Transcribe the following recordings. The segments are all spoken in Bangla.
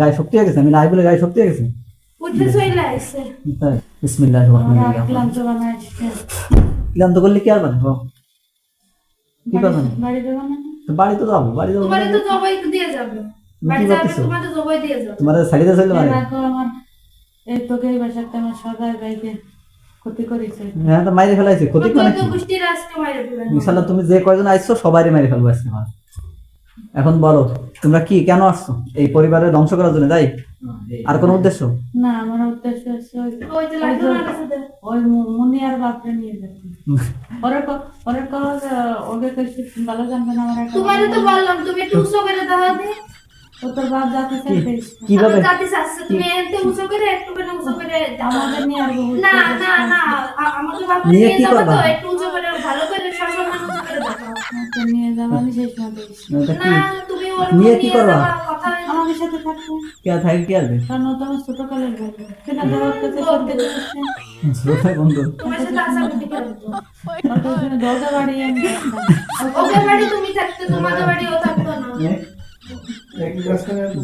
গায়ে শক্তি হয়ে গেছে? আমি নাই বলে গায়ে শক্তি হয়ে গেছে? উঠে চলে আসছে। তাই বিসমিল্লাহ রহমান ক্লান্ত করলে কি আর বানে বাবা? কি করবেন বাড়ি দেবো না তো বাড়ি তো যাব বাড়ি যাব তোমারে তো জবাই দিয়ে যাবে। বাড়ি কি যাবে করতেছো? তোমার তো জবাই দিয়ে যাবে। তোমার মানে আমার। এই তোকে এই বাসাতে আমার সদাই বাইকে ক্ষতি করেছে। হ্যাঁ তো মাইরে ফেলাইছে। ক্ষতি তোর করে তো গোষ্ঠীর আজকে মাইরে ফেলে ইনশাল্লাহ তুমি যে কয়জন আইছো সবারই মেরে ফেলব আজকে। এখন বলো তোমরা কি কেন আসছো? এই পরিবারের ধ্বংস করার জন্য তাই? আর কোন উদ্দেশ্য? না আমার উদ্দেশ্য হচ্ছে ওই- যে মুনি বাপরে নিয়ে ওরে ওরে ওকে কইছি ভালো জানবে না আমার তোমারে তো বললাম তুমি একটু উঁচু করে দাও দি। ও তোর বাপ কীভাবে? জাতি তুমি একটু উঁচু করে একটু করে উঁচু করে। আমাদের নিয়ে আর না না না বাপরে নিয়ে কি করবা? একটু উঁচু করে ভালো করে দেখাও নিয়ে সেই সময় কি নিয়ে করবা? আমাদের সাথে থাকবে কে থাকে কি আসবে কারণ ও তো আমার ছোট কালের বলবে সেটা দেওয়ার কাছে করতে করতে বন্ধু। তোমার সাথে আশা করতে পারব দরজা বাড়িয়ে ওকে বাড়ি তুমি থাকতে তোমাদের বাড়ি ও থাকতো না।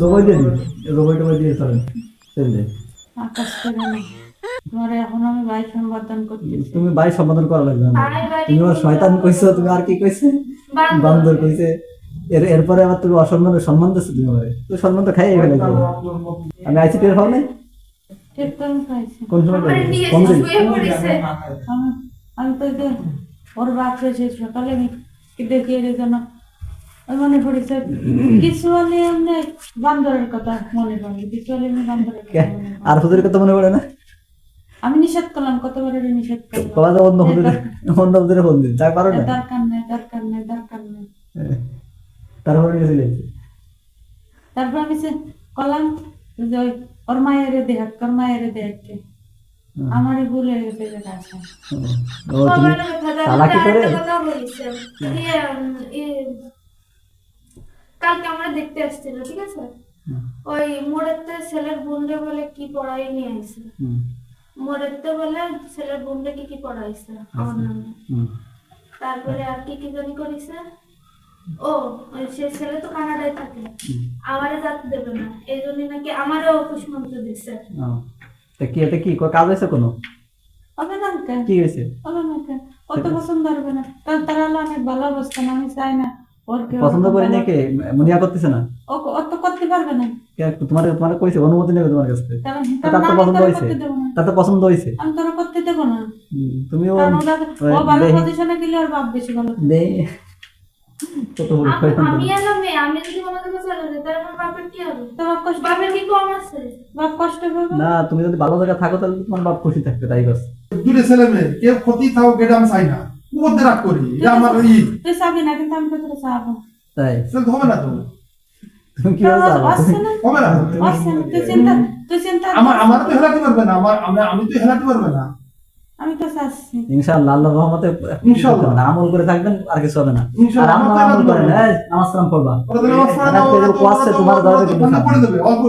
জবাই দিয়ে দিন জবাই টবাই দিয়ে চলেন। চলে আকাশ করে তোমার এখন আমি ভাই সম্বর্ধন করতেছি। তুমি করা লাগবে তুমি শয়তান কইছো তুমি আর কি কইছে? বান্দর। কইছে। এর এরপরে আবার তুমি অসম্মান সম্মান দিচ্ছ তুমি আমারে। তুমি সম্মান তো খাইয়ে ফেলে আমি আইসি টের পাও নাই? কোন সময় কোন দিন? আমি তো এই ওর সকালে আমি কি দেখি এর জন্য? আমি মনে পড়েছে কিছু হলে এমনি বান্দরের কথা মনে পড়ে কিছু হলে বান্দরের। আর হুজুরের কথা মনে পড়ে না? আমি নিষেধ করলাম কতবার নিষেধ করলাম? অন্য হুজুরে অন্য হুজুরে ফোন দিন যা পারো না দরকার নেই দরকার নেই দরকার নেই। তারপরে চলে তারপর আমি সে করলাম যে ওই ওর মায়ের মায়ের আমারই ভুল হয়ে গেছে যে কাছে ও করে? ইয়ে, ইয়ে, কালকে আমরা দেখতে আসছিল ঠিক আছে? ওই মোড়েতে ছেলের বোনরে বলে কি পড়াই নিয়ে আইছে। হুম, বলে ছেলের বোনরে কি কি পড়াইছে আমার নামে তারপরে আর কি কি জানি করিছে ও সে ছেলে তো কানাডায় থাকে আমারে যাতে দেবে না। এই জন্য নাকি আমারও কুশমন্ত্র দিচ্ছে তা কি এটা কি কাজ হয়েছে কোনো? হবে না কে হয়েছে হবে না কে ও তো পছন্দ করবে না। কারণ তারা হলো অনেক ভালো অবস্থা আমি চাই না। পছন্দ করে নিয়ে কে মুনিয়া করতেছে না? ও ও তো করতে পারবে না। তোমার তোমার কইছে অনুমতি নেবে তোমার কাছ। থেকে তার তো আমি পছন্দ না। তার তো পছন্দ হয়েছে আমি তোর করতে দেবো না। তুমিও ও ভালো পজিশনে ওর বাপ বেশি ভালো দে। কত বড় আমি। এলাম আমি যদি চলে যাই তাহলে আমার বাপের কি হবে? তো বাপ কষ্ট বাপের কি কম আছে? বাপ কষ্ট পাবে না তুমি যদি ভালো জায়গায় থাকো তাহলে তোমার বাপ খুশি থাকবে তাই বাস। দূরে ছেলে মেয়ে কেউ ক্ষতি এটা আমি চাই না। রাগ করি এটা আমার ই। তুই চাবি না কিন্তু আমি তো তোর চাবো। তাই। হবে না তো? ইনশাআল্লাহ আল্লাহর রহমতে আমল করে থাকবেন আর কিছু হবে না। আর আমরা আমল করেন। নামাজ কালাম পড়বা ওরা তো নামাজ পড়ে না, একটা ওরা যে তো- কোয়াসে ওরা তো- তোমার ওরা দরজা তো কিন্তু ঠান্ডা সামনে। পড়ে দেবে অল্প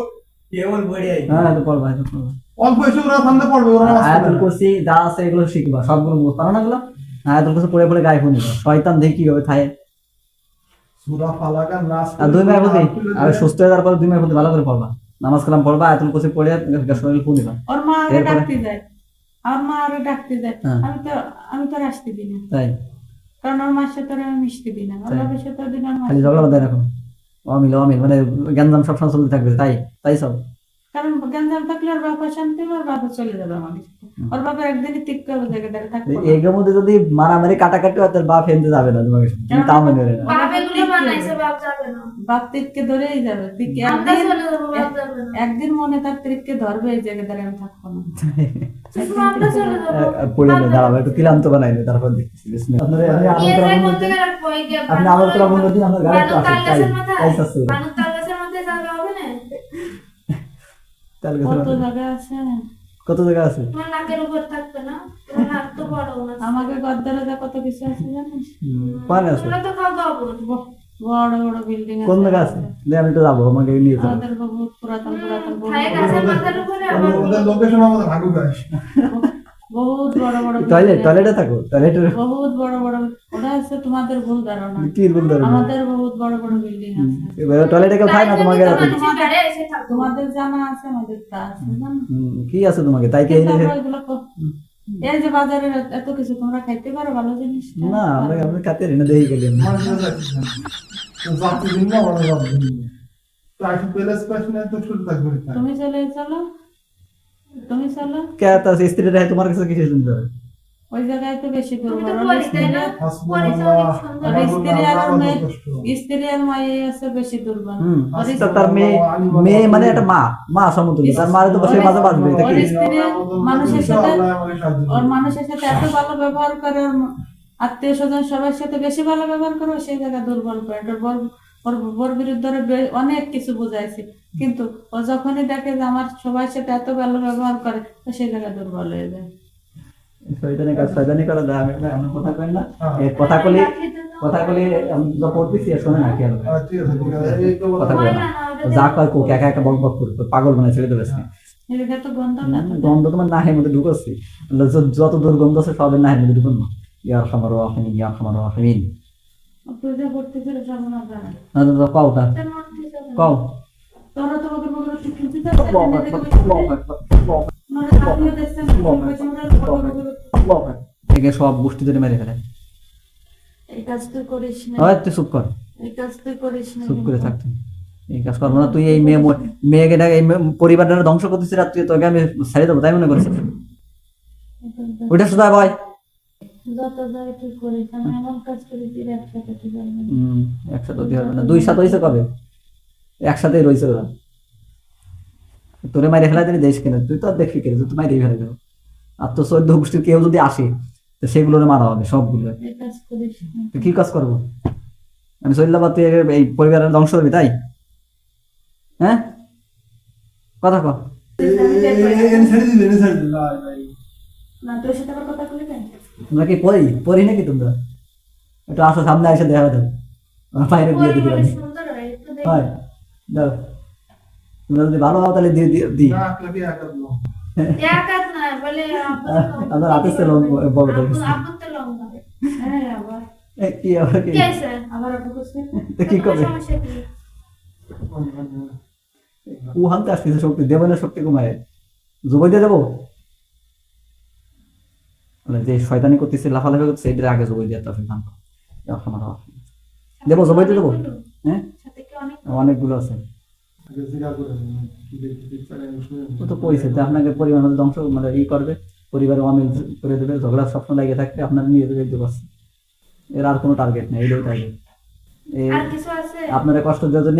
হ্যাঁ তো পড়বা তো পড়বা। অল্প এসে ওরা ঠান্ডা পড়বে ওরা আয়াতুল কুরসি যা আছে এগুলো শিখবা সবগুলো পারো না এগুলো? আয়াতুল কুরসি পড়ে পড়ে গায়ে ফোন শয়তান দেখি কীভাবে থাকে সূরা ফালাকা নাস দুই মায়ের প্রতি আর সুস্থ হয়ে যাওয়ার পর দুই মায়ের প্রতি ভালো করে পড়বা। নামাজ কালাম পড়বা আয়াতুল কুরসি পড়ে শরীর ফোন দিবা। ওর মা আরে ডাকতে যায়। আমার মা আরে ডাকতে যায়। আমি তো আমি তো আসতে দিই না। তাই? কারণ ওর মার সাথে আমি মিশতে দিই না। ওর বাবার সাথে ওদিন আমার খালি ঝগড়া বাঁধায় রাখো। অমিল অমিল মানে গ্যাঞ্জাম সবসময় চলতে থাকবে তাই? তাই সব? কারণ গঞ্জাম থাকলে ওর বাবা শান্তি ওর বাবা চলে যাবে আমার কাছে। ওর বাবা একদিনই ঠিক করবে জায়গা দেখে থাকবে এর মধ্যে যদি মারামারি কাটাকাটি হয় তার বাপ হেনতে যাবে না তোমাকে। মেনে না। বাপ তিরকে ধরেই যাবে। একদিন মনে তার তিরকে ধরবে এই জায়গা ধরে আমি থাকব না। পড়ে একটু ক্লান্ত তারপর দেখতেছি। আপনারা আপনি দিন। আমার গাড়ি তাই কত জায়গা আছে? কত জায়গা আছে? তোমার নাকের উপর থাকবে না? তোমার নাক তো বড় না আমাকে গদ্দারে কত কিছু আছে জানিস? আছে। তোমরা তো খাও ব- বড় বড় বিল্ডিং কোন জায়গা আছে? দে আমি একটু যাব আমাকে নিয়ে যাব আমাদের বহুত পুরাতন পুরাতন বহু খায় গাছের মাথার উপরে আবার ওদের- ওদের লোকেশন আমাদের ভাগু গাছ বহুত বড় বড় টয়লেট টয়লেটে থাকো টয়লেটের বহুত বড় বড় ওটা হচ্ছে তোমাদের ভুল ধারণা। কি আমাদের বহুত বড় বড় বিল্ডিং আছে। টয়লেটে কেউ খায় না তোমাকে রাতে। তোমাদের জানা আছে আমাদের তা আছে? কি আছে তোমাকে? তাই এই ক- এই যে বাজারে এত কিছু তোমরা খাইতে পারো ভালো জিনিস? না আমরা আমরা খাতে রেনে দেই গেলে। না। জাতি ভিন্ন, আমাদের জাতি ভিন্ন। ট্রাফিক প্যালেস পাস তো শুরু থাকবে তুমি চলে চলো। তুমি চলো। কে স্ত্রীরা তোমার কাছে কিছু শুনতে হবে। ওই জায়গায় তো বেশি করব স্ত্রী আর মেয়ে স্ত্রী আর আছে বেশি দুর্বল। হুম ওর তো তার মেয়ে মেয়ে মানে একটা মা। মা সমতুল্য তার মারে তো বসে মাঝে বাঁচবে এটা কি? ওর স্ত্রী মানুষের সাথে। ওর মানুষের এত ভালো ব্যবহার করে ওর আত্মীয় স্বজন সবার সাথে বেশি ভালো ব্যবহার করে সেই জায়গায় দুর্বল পয়েন্ট ওর বর ওর বিরুদ্ধে অনেক কিছু বুঝাইছে। কিন্তু ও যখনই দেখে যে আমার সবার সাথে এত ভালো ব্যবহার করে তো সেই জায়গায় দুর্বল হয়ে যায়। শয়তানি কাজ শয়তানি করে দেয় আমি আমি কথা কই না এই কথা কলি কথা কলি আমি যা পড়তেছি শোনে না কি হবে আহ, ঠিক আছে, ঠিক আছে। এই তো কথা কই না যা কয় কোক একা একা বক বক করবে পাগল বানাই ছেড়ে দেবে গন্ধ তোমার নাহের মধ্যে ঢুকাচ্ছি যত দুর্গন্ধ আছে সবের নাহের মধ্যে ঢুকুন না ইয়ার খামার রাহিম ইয়ার খামার রাহিম তুই যে পড়তেছিল সব না জানে না তো কও তা কও তোরা তো মানে একে সব গোষ্ঠী ধরে মেরে ফেলে। এই কাজ তুই করিস না। হয় তুই চুপ কর। এই কাজ তুই করিস না চুপ করে থাকতে এই কাজ করব না তুই এই মেয়ে মেয়েকে এই পরিবারটা ধ্বংস করতেছিস আর তুই তোকে আমি ছেড়ে দেবো তাই মনে করছিস ওইটা শুধু ভয় একসাথে না। একসাথে হতে হবে না। দুই সাথে হয়েছে কবে? একসাথেই রয়েছে ওরা। তোরে মাইরে ফেলা দিবি দেশ কেন? তুই তো আর দেখবি কেন? তুই তো মাইরেই ফেলে দেবো। আর তো চোদ্দ গোষ্ঠীর কেউ যদি আসে তো সেগুলোরে মারা হবে সবগুলো। কি কাজ করব? আমি চললাম তুই এই পরিবারের ধ্বংস করবি তাই? হ্যাঁ? কথা কর দিলে, দিলে। তোমরা কি পড়ি? পড়ি নাকি তোমরা? একটু আসো সামনে এসে দেখা দাও আমার বাইরে বিয়ে দিবি আমি। সুন্দর একটু দেখি। হয় দাও। তোমরা যদি ভালো হও তাহলে দিয়ে দিই। আমার হাতে বড়। হ্যাঁ কি আবার কি? তো কি করবে? আসতেছে শক্তি দেবনের শক্তি কমায়। জুবাই দিয়ে যাব? মানে যে শয়তানি করতেছে লাফালাফি করতেছে এটার আগে জুবাই দিয়ে দেবো জবাই দিয়ে দেবো? হ্যাঁ? সাথে কি অনেক অনেকগুলো আছে। ও তো যে আপনাকে পরিবার মধ্যে ধ্বংস মানে ই করবে পরিবারে অমিল করে দেবে ঝগড়া স্বপ্ন লাগিয়ে থাকবে আপনার নিয়ে দেবে দেখতে পাচ্ছি এর আর কোনো টার্গেট নেই এটাই টার্গেট আর কিছু আছে? আপনারা কষ্ট দেওয়ার জন্য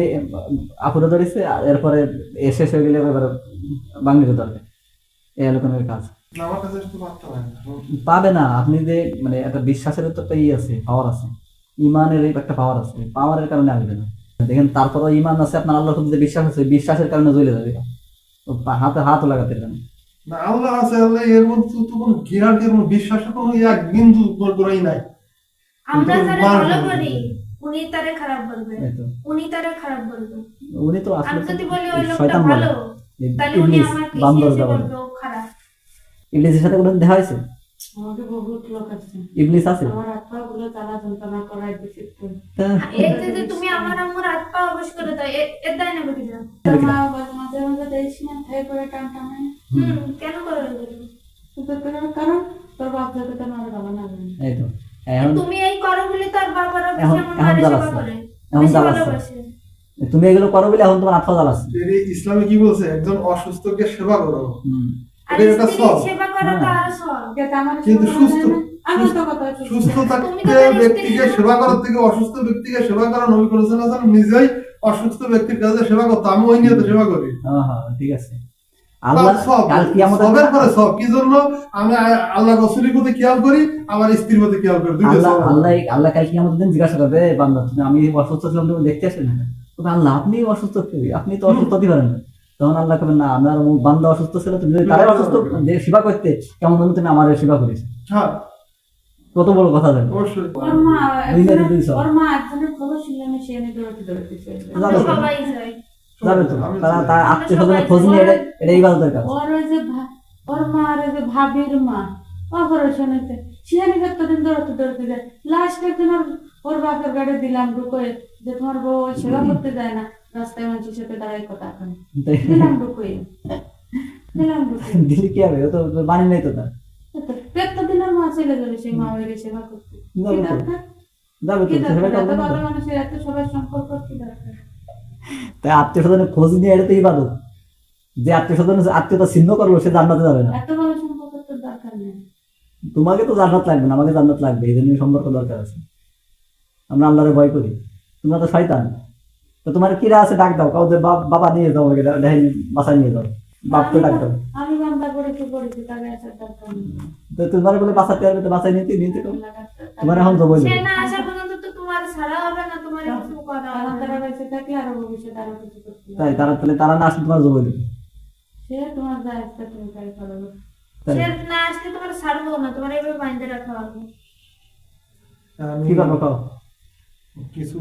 আপুরে ধরেছে এরপরে এ শেষ হয়ে গেলে এবার বাঙালিকে ধরবে এই কাজ। পাবে না আপনি যে মানে একটা বিশ্বাসের তো একটা ই আছে পাওয়ার আছে। ইমানের একটা পাওয়ার আছে পাওয়ারের কারণে আসবে না। দেখেন তারপরও ইমান আছে আপনার আল্লাহর প্রতি বিশ্বাস আছে বিশ্বাসের কারণে জ্বলে যাবে। হাতে হাতও লাগাতে পারেন। না, আল্লাহ আছে, আল্লাহ এর মধ্যে তো কোনো কোনো বিশ্বাসের কোনো এক বিন্দু নাই। আমরা যারা ভালো করি উনি তারে খারাপ বলবে। তো। উনি তারে খারাপ বলবে। উনি তো আসলে আমি যদি বলি ওই লোকটা ভালো তাহলে উনি আমাকে বান্দর খারাপ। ইবলিসের সাথে কোনো দেখা হয়েছে? আমাকে বহুত লোক আছে। ইবলিস আছে? আমার হাত পা গুলো তারা যন্ত্রণা এতে যে তুমি আমার আম্মুর হাত পা অবশ করে দাও এর দায় নেবে কিনা তোর মাঝে মাঝে দেখিস না তাই করে টান টানে। হুম কেন করে এগুলো? তোর কারণ তোর বাপ যাতে তোর মার ভালো না এই তো তুমি এই করো বলে তার বাবারা বেশি এখন- আমার এখন সেবা করে। এখন জ্বালাচ্ছে। তুমি এগুলো করো বলে এখন তোমার আত্মা জ্বালাচ্ছে ইসলামে কি বলছে? একজন অসুস্থকে সেবা করো। এটা একটা সব। হ্যাঁ। কিন্তু সুস্থ- করে না। আমি তো কথা বলছি। সুস্থ থাকতে ব্যক্তিকে সেবা করার থেকে অসুস্থ ব্যক্তিকে সেবা করা নবী করেছেন নিজেই অসুস্থ ব্যক্তির কাছে সেবা করতো। আমি ওই নিয়ে সেবা করি। ঠিক আছে। আল্লাহ রসুলের প্রতি খেয়াল করি আমার স্ত্রীর প্রতি খেয়াল করি। আল্লাহ আল্লাহ আমাদের দিন জিজ্ঞাসা করবে "এ বান্দা তুমি আমি অসুস্থ ছিলাম তুমি দেখতে আসলে না? আল্লাহ আপনি অসুস্থ আপনি তো অসুস্থ হতে পারেন না। তখন আল্লাহ কবেন না আমার বান্দা অসুস্থ ছিল তুমি যদি তারা অসুস্থ যে সেবা করতে কেমন ধরুন তুমি আমার সেবা করেছ হ্যাঁ। কত বড় কথা জানো যাবে তো। তারা তার আত্মীয় স্বজনের খোঁজ নিয়ে এটা কাজ। ওর মা আর যে ভাবির মা। কতদিন দৌড়াতে দৌড়াতে যায় ওর ওর বাপের গাড়ি দিলাম যে তোমার বউ সেবা করতে যায় না। রাস্তায় মানুষের সাথে দাঁড়াই কথা এখন? দিলাম ঢুকোয় দিলাম ঢুকোয় দিলি কি হবে? তো বানি নাই তো তার? একটা দিনের মা চলে যাবে সেই মা ওই সেবা করতে। যাবে তো। দরকার? যাবে তো কি সেটা দরকার? এত করবে না ভালো মানুষের এত সবার সম্পর্ক কি দরকার? তাই আত্মীয় স্বজনের খোঁজ নিয়ে এটা তো ইবাদত যে আত্মীয় স্বজন আত্মীয়তা ছিন্ন করব সে জান্নাতে যাবে না। এত ভালো সম্পর্ক তো দরকার নেই। তোমাকে তো জান্নাত লাগবে না আমাকে জান্নাত লাগবে এই জন্য সম্পর্ক দরকার আছে। আমরা আল্লাহরে ভয় করি। তোমরা তো শয়তান। তো তোমার কিরা আছে ডাক দাও। কাউকে বাপ- বাবা নিয়ে যাও আমাকে বাসায় নিয়ে যাও। বাপকে ডাক দাও। আমি বান্দা করেছি করেছি? তাকে আসার দরকার নেই। তো তোমার বলে বাঁচাতে পারবে তো বাসায় নিতে নিতে তো। তোমার এখন সে না আসা পর্যন্ত তো তোমার ছাড়া হবে না তোমার কিছু করা তারা। বেঁচে থাকলে আরও ভবিষ্যতে আরও কিছু করতে তাই তারা তাহলে তারা না আসলে তোমার জবই দেবে। সে তোমার দায়িত্ব তুমি তাই করো। সে না আসলে তোমার ছাড়বো না তোমার এইভাবে বাইন্ধে রাখা হবে। আমি কি করব কাও? কিছু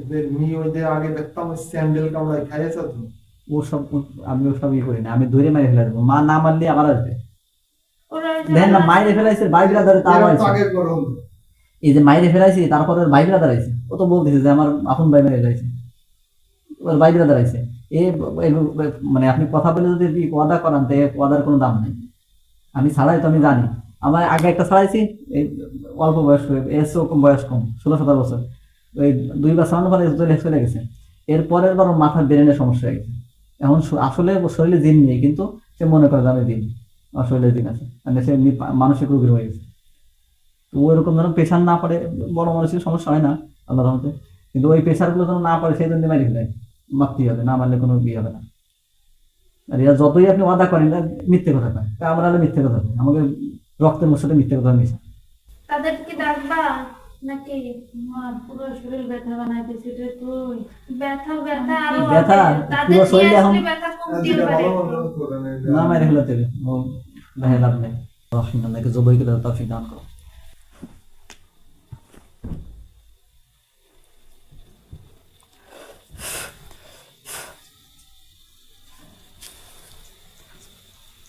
এদের মেয়ে ওদের আগে দেখতাম স্যান্ডেল কামড়ায় খাইয়েছ তো। ও সব আমি ও সব ইয়ে করি না আমি ধরে মারি ফেলে দেবো। মা না মারলে আবার আসবে। দেখেন না মাইরে ফেলাইছে ভাই বিরাদারে তাও আছে। এই যে মাইরে ফেলাইছি তারপরে ওর ভাই বিরাদার আছে ও তো বলতেছে যে আমার আপন ভাই মেরে ফেলাইছে। ওর ভাই বিরাদার আছে এ মানে আপনি কথা বলে যদি ওয়াদা করান তো ওয়াদার কোনো দাম নাই। আমি ছাড়াই তো আমি জানি। আমার আগে একটা ছাড়াইছি এই অল্প বয়স এসে কম বয়স কম ষোলো সতেরো বছর। ওই দুইবার ছাড়ানোর পরে চলে চলে গেছে। এরপরের বার মাথার ব্রেনের সমস্যা হয়ে গেছে। এখন আসলে শরীরে দিন নেই, কিন্তু সে মনে করে আমি দিন আমার শরীরে দিন আছে। মানে সে মানসিক রোগীর হয়ে গেছে। তো ওইরকম যেন প্রেশার না পড়ে, বড় মানুষের সমস্যা হয় না আল্লাহ রহমতে। কিন্তু ওই প্রেশারগুলো যেন না পড়ে সেই জন্য মারি ফেলে। মারতেই হবে, না মারলে কোনো বিয়ে হবে না। আর এরা যতই আপনি ওয়াদা করেন মিথ্যে কথা কয়। তা আমরা মিথ্যে কথা। আমাকে রক্তের সাথে মিথ্যে কথা মিশে ডাকবা। নাকি? পুরো শরীর ব্যথা বানাইতেছি রে তুই ব্যথা ব্যথা আরও ব্যথা? পুরো শরীরে এখন- ব্যথা কমতে পারে। ভালো একটু। ভালো করে নেয়। না মারি ফেলাতে হবে ও ভাই লাভ নেই। রহসিন আল্লাহকে জবই করে তফিক দান করো।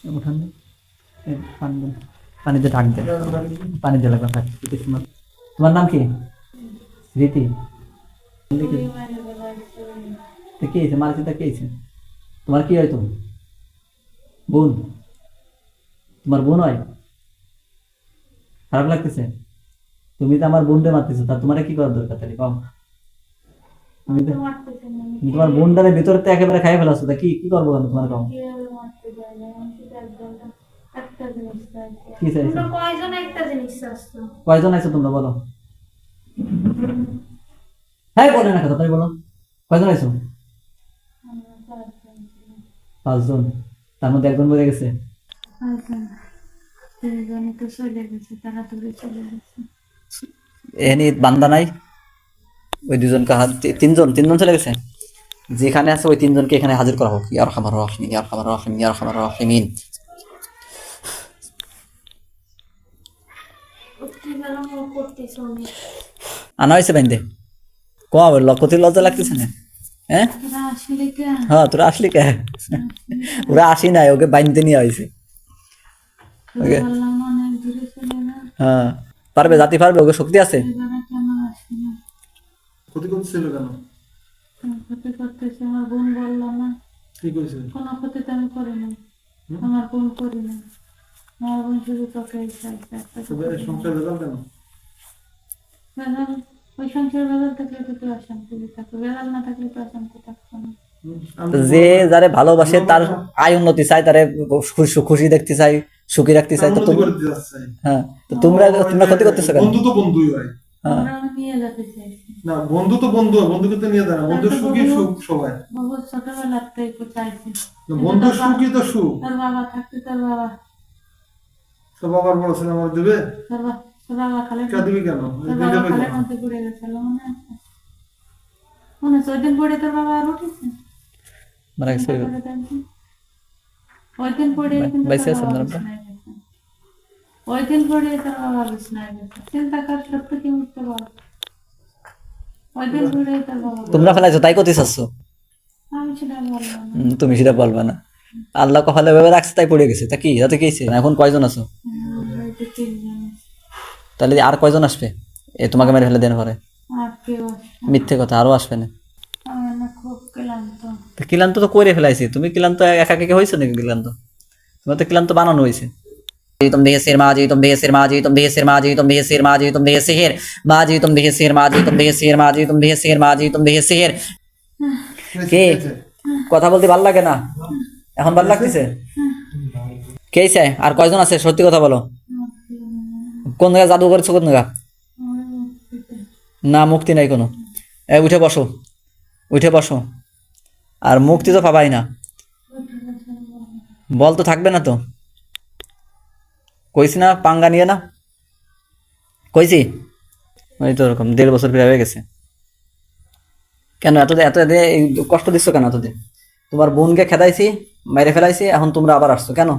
উঠান পানি দিন পানিতে ঢাক দেন দিয়ে লাগবে থাক তোমার নাম কি রীতি রীতি। তুই মারি বেলাইছে তো কে হয়েছে মারছে তা কে হয়েছে তোমার কি হয় তুমি বোন তোমার বোন হয় খারাপ লাগতেছে তুমি তো আমার বোনটা মারতেছো তা তোমার কি করার দরকার তাহলে কম আমি তো মারতেছে না তুমি তোমার বোনটারে ভিতরে তো একেবারে খাই ফেলাছো তা কি কি করব আমি তোমার কম কীভাবে মারতে যায় না আমি শুধু একদম একটা জিনিস চাইছি কি চাইছো? কয়জন একটা জিনিস চাচ্ছো? কয়জন আছো তোমরা বলো। হ্যাঁ বলে না কথা তুমি বলো। কয়জন ছিলাম। পাঁচজন। তার মধ্যে একজন মরে গেছে। এখানে বান্দা নাই? ওই দুজন কাহা তি- তিনজন তিনজন চলে গেছে? যেখানে আছে ওই তিনজনকে এখানে হাজির করা হোক। ইয়ার খামার রাহিমিন ইয়ার খামার রাহিমিন ইয়ার খামার রাহিমিন ও কি বেরম করতেছো আমি আনা হয়েছে বাইন্দে। ক লক্ষতির লজ্জা লাগতেছে না? হ্যাঁ হ্যাঁ তোরা আসলি কে? ওরা আসি নাই ওকে বাইনতে নিয়ে হয়েছে বললাম না হ্যাঁ। পারবে জাতি পারবে ওকে শক্তি আছে? ক্ষতি করছিল কেন? ক্ষতি করতেছে আমার বোন বলল না। কি কইছে কোনো ক্ষতি তো আমি করি না আমার বোন করি না আমার বোন শুধু তোকে চাইছে একটা তবে এই সংসার বেজাল কেন? ওই সংসার বেলাল থাকলে তো তুই অশান্তি থাকতো বেলাল না থাকলে তো অশান্তি থাকতো না। হুম, আমি তো যে যারে ভালোবাসে তার আয় উন্নতি চাই তারে খুশি খুশি দেখতে চাই সুখী রাখতে চাই তো। হ্যাঁ তো তোমরা তোমরা ক্ষতি করতেছো কেন? বন্ধু তো বন্ধুই হয়। হ্যাঁ। আমরা আমি নিয়ে যেতে চাইছি। না বন্ধু তো বন্ধু হয়, বন্ধুকে তো নিয়ে যায় না। বন্ধুর সুখই সুখ সবাই। বন্ধুর সুখই তো সুখ। তোর বাবা থাকতে তোর বাবা তো বাবার বড় ছেলে আমার দেবে? কে দিবি কেন? ওই দিন পড়ে মানে ওই দিন পড়ে বাইসে তোর বাবা না বিছানায় গেছে। ওই দিন পড়ে তোর বাবা বিছনায় গেছে। চিন্তা কর সত্য কি মিথ্যে বল। ওই দিন পড়ে তোর বাবা তোমরা ফেলাইছো তাই করতে চাচ্ছ আমি সেটা তুমি সেটা বলবে না। আল্লাহ কপালে ভেবে রাখছে তাই পড়ে গেছে তা কি যাতে কি হয়েছে? এখন কয়জন আছো আমরা বাড়িতে তিনজন আছে। তাহলে আর কয়জন আসবে এ তোমাকে মেরে ফেলে দেন পরে আর কেউ আসে না। মিথ্যে কথা আরো আসবে না আমি না খুব ক্লান্ত তো ক্লান্ত তো করে ফেলাইছি তুমি ক্লান্ত একা একা হয়েছে নাকি ক্লান্ত তোমার তো ক্লান্ত বানানো হয়েছে तुम देह सिर माजी तुम देह सिर माजी तुम देह सिर माजी तुम देह सिर माजी तुम देह सिर माजी तुम देह सिर माजी तुम देह सिर माजी तुम देह सिर माजी तुम देह सिर কে কথা বলতে ভালো লাগে না এখন ভালো লাগতেছে? কে চাই আর কয়জন আছে? সত্যি কথা বলো। কোন জায়গায় জাদু করেছ, কোন জায়গা না, মুক্তি নাই কোনো। এ, উঠে বসো। উঠে বসো। আর মুক্তি তো পাবাই না। বল তো থাকবে না তো। কইছি না, পাঙ্গা নিয়ে না। কইছি? ওই তো ওরকম দেড় বছর প্রায় হয়ে গেছে। কেন, এত এত কষ্ট দিচ্ছ কেন এতদিন? তোমার বোনকে খেদাইছি মেরে ফেলাইছি এখন তোমরা আবার আসছো কেন?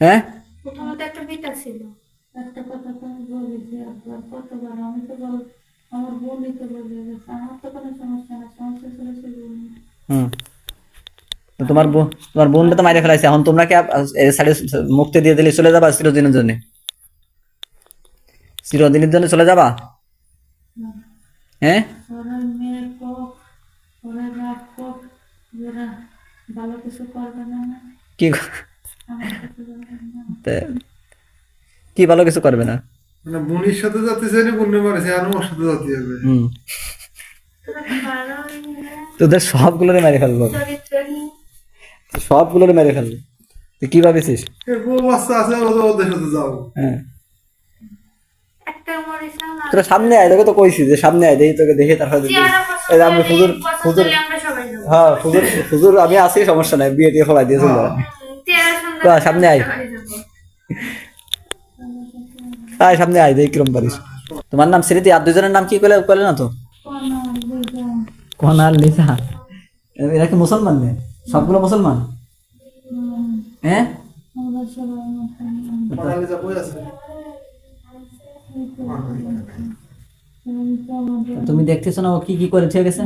হ্যাঁ? প্রথমত একটা বিটা ছিল। একটা কথা তো আমি বলেছি একবার কতবার আমি তো বল আমার বোনই তো বলে গেছে আমার তো কোনো সমস্যা না সমস্যা ছিল সে হুম। তোমার বোন তোমার বোনটা তো মাইরে ফেলাইছে এখন তোমরা কি মুক্তি দিয়ে দিলে চলে যাবা চিরদিনের জন্য? চিরদিনের জন্য চলে যাবা? হ্যাঁ? কি ভালো কিছু করবে না? মানে বুনির সাথে যাতে চাইনি আর সাথে যাতে যাবে তোদের সবগুলোরে মেরে সবগুলোরে মেরে তুই কি ভাবেছিস? ওদের সাথে যাব। হ্যাঁ। তোরা সামনে আয় তোকে তো কইছি যে সামনে আয় দেখি তোকে দেখে তারপরে দেখি। এই আমি পছন্দ হুজুর হুজুর হলে আমরা সবাই যাব হ্যাঁ হুজুর হুজুর আমি আছি সমস্যা নাই বিয়ে ফলাই দিয়ে সুন্দর তো সামনে আয়। আয় সামনে আয় দেখি কিরম পারিস। তোমার নাম স্মৃতি আর দুজনের নাম কি করলে করলে না তো? কোনো কোন লিসা এরা কি মুসলমান নেই সবগুলো মুসলমান? হ্যাঁ? তুমি দেখতেছো না ও কি কি করে গেছে?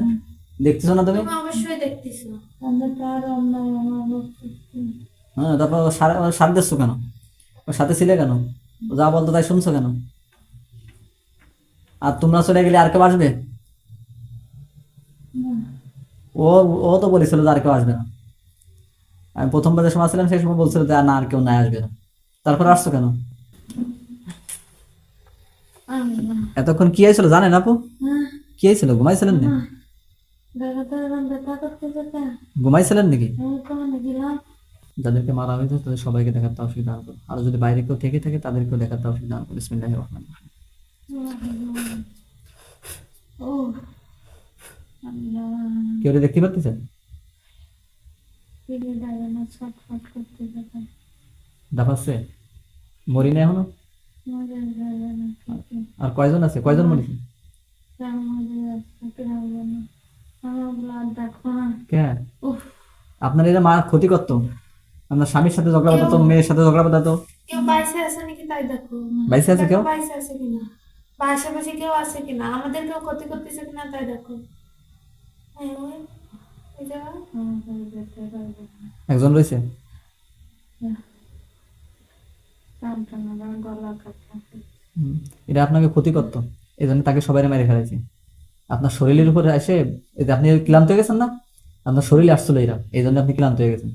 দেখতেছো না তুমি? অবশ্যই দেখতেছো। হ্যাঁ তারপর ও সার দিচ্ছ কেন? ওর সাথে ছিলে কেন? ও যা বলতো তাই শুনছো কেন? আর তোমরা চলে গেলে আর কেউ আসবে? ও ও তো বলেছিল যে আর কেউ আসবে না। আমি প্রথমবার যে সময় ছিলাম সেই সময় বলছিল যে না আর কেউ নাই আসবে না। তারপর আসছো কেন? না এতক্ষণ কি হয়েছিল জানেন আপু? কি হয়েছিল ঘুমাইছিলেন না? ঘুমাইছিলেন নাকি? যাদেরকে মারা হয়েছে তাদের সবাইকে দেখার তৌফিক দান করুন। আর যদি বাইরে কেউ থেকে থাকে তাদেরকেও দেখার তৌফিক দান করুন। বিসমিল্লাহির রহমানির রহিম। ও আল্লাহ কেউ দেখতে পাচ্ছেন দাফাচ্ছে? মরি না এখনও? আর কয়জন আছে? কয়জন মরেছে আপনার এরা মা ক্ষতি করতো। আপনার স্বামীর সাথে ঝগড়া বাঁধাতো মেয়ের সাথে ঝগড়া বাইসে আছে নাকি তাই দেখো। বাইসে আছে কেউ? বাইসে আছে কিনা। বা আশেপাশে কেউ আছে কিনা? আমাদের কেউ ক্ষতি করতেছে কিনা তাই দেখো। হ্যাঁ, একজন রয়েছে টানটান আমার গলা কাটা হুম। এটা আপনাকে ক্ষতি করতো এই জন্য তাকে সবাই মেরে ফেলেছে। আপনার শরীরের উপরে এসে আপনি ক্লান্ত হয়ে গেছেন না? আপনার শরীরে আসছিল এরা। এই জন্য আপনি ক্লান্ত হয়ে গেছেন।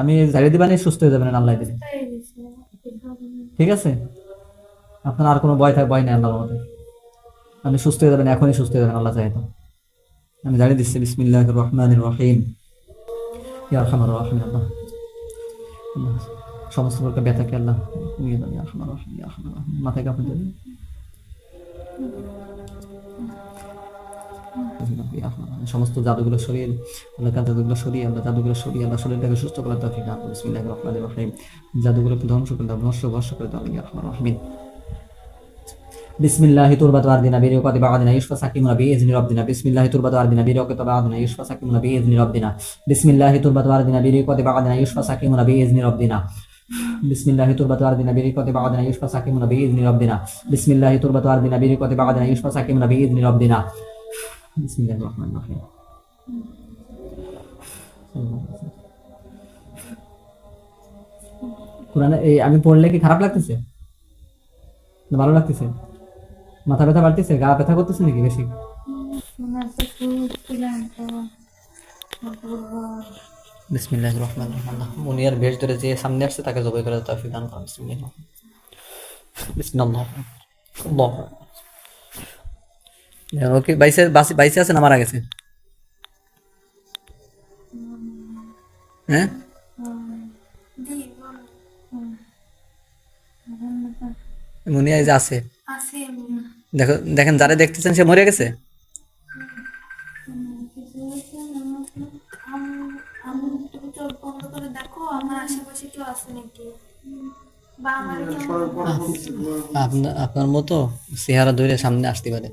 আমি জারিয়ে দিবানি সুস্থ হয়ে যাবেন আল্লাহ ঠিক আছে? আপনার আর কোনো ভয় থাকে ভয় নেই আল্লাহর মধ্যে আপনি সুস্থ হয়ে যাবেন এখনই সুস্থ হয়ে যাবেন আল্লাহ চাইতো আমি জানিয়ে দিচ্ছি বিসমিল্লাহ রহমান রহিম। ইয়া রহমান রহিম আল্লাহ, সমস্ত প্রকার ব্যথাকে আল্লাহ নিয়ে দাও আসুন আসুন মাথায় কাপড় দেবে সমস্ত জাদুগুলো সরিয়ে আল্লাহ জাদুগুলো সরিয়ে, আল্লাহ জাদুগুলো সরিয়ে, আল্লাহ শরীরটাকে সুস্থ করার দরকার বিসমিল্লাহির রহমানির জাদুগুলোকে ধ্বংস করে দাও, ধ্বংস ভস্য করে দাও। রহমিন বিসমিল্লাহি তুরবাত আরদিনা বিরিও কত বাদিনা ইউসফা সাকিম বি ইজনি রব্বিনা। বিসমিল্লাহি তুরবাত আরদিনা বিরিও কত বাদিনা ইউসফা সাকিম বি ইজনি রব্বিনা। বিসমিল্লাহি তুরবাত আরদিনা বিরিও কত বাদিনা ইউসফা সাকিম বি ইজনি রব্বিনা বাদ الله تربة সাকিম بريقة ইজনি রব দিনা বিসমিল্লাহি ربنا بسم الله تربة أرضنا بريقة بعضنا يشفى ساكمنا بإذن ربنا بسم الله الرحمن الرحيم কোরআন আমি পড়লে কি খারাপ লাগতেছে? ভালো লাগতেছে? মাথা ব্যথা বাড়তেছে? গা ব্যথা করতেছে নাকি বেশি? বিসমিল্লাহ রহমান রহিম। মুনিয়ার ভেষ ধরে যে সামনে আসছে তাকে জবাই করে তৌফিক দান করুন। বিসমিল্লাহ বিসমিল্লাহ। আল্লাহ। ওকে বাইসে বাইসে আছে না মারা গেছে? হ্যাঁ? মুনিয়া যে আছে। দেখো, দেখেন, যারা দেখতেছেন সে মরে গেছে? আপনার মতো চেহারা ধরে সামনে আসতে পারে।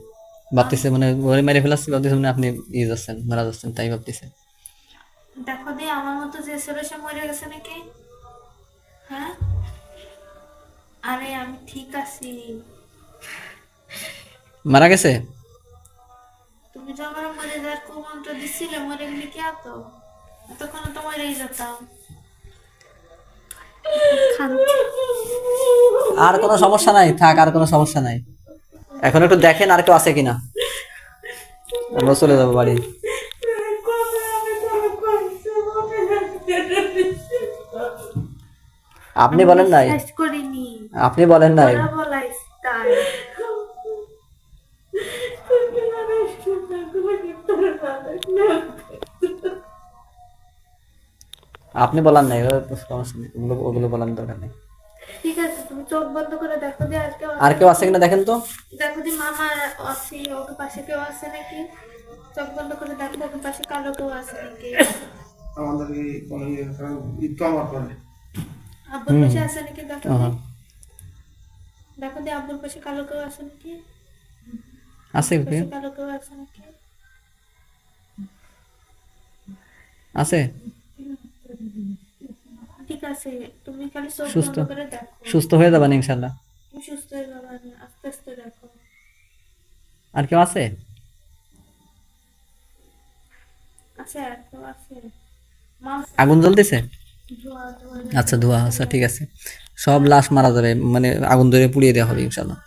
ভাবতেছে মানে ওরে মেরে ফেলাচ্ছে, ভাবতেছে মানে আপনি ইয়ে যাচ্ছেন, মারা যাচ্ছেন, তাই ভাবতেছে। দেখো দিয়ে আমার মতো যে ছিল সে মরে গেছে নাকি? হ্যাঁ? আরে আমি ঠিক আছি। মারা গেছে? তুমি আমার মরে যাওয়ার কুমন্ত্র দিছিলে মরে গেলে কি আতো এতক্ষণ তো মরেই যেতাম। আর কোনো সমস্যা নাই থাক আর কোনো সমস্যা নাই। এখন একটু দেখেন আর কেউ আছে কিনা। আমরা চলে যাব বাড়ি। আপনি বলেন নাই? আপনি বলেন নাই ওরা বলাইস তাই আপনি বলেন নাই ওর সমস্যা নেই ওগুলো ওগুলো বলার দরকার নেই ঠিক আছে তুমি চোখ বন্ধ করে দেখো দিয়ে আর কেউ আর কেউ আছে কিনা দেখেন তো দেখো দি মামা আছে ওকে পাশে কেউ আছে নাকি চোখ বন্ধ করে দেখো ওকে পাশে কালো কেউ আছে নাকি আমাদের এই কোনো ইয়ে কারণ ঈদ তো আমার করে আব্বুর পাশে আছে নাকি দেখো দি। আহা। দেখো দি আব্বুর পাশে কালো কেউ আছে নাকি আছে কি? পাশে কালো কেউ আছে নাকি আছে? ঠিক আছে তুমি খালি চোখ সুস্থ। করে দেখো। সুস্থ হয়ে যাবেন ইনশাল্লাহ তুমি সুস্থ হয়ে যাবে আস্তে আস্তে দেখো। আর কেউ আছে? আছে আর কেউ আছে? আগুন জ্বলতেছে? আচ্ছা ধোয়া আচ্ছা ঠিক আছে। সব লাশ মারা যাবে মানে আগুন ধরে পুড়িয়ে দেওয়া হবে ইনশাল্লাহ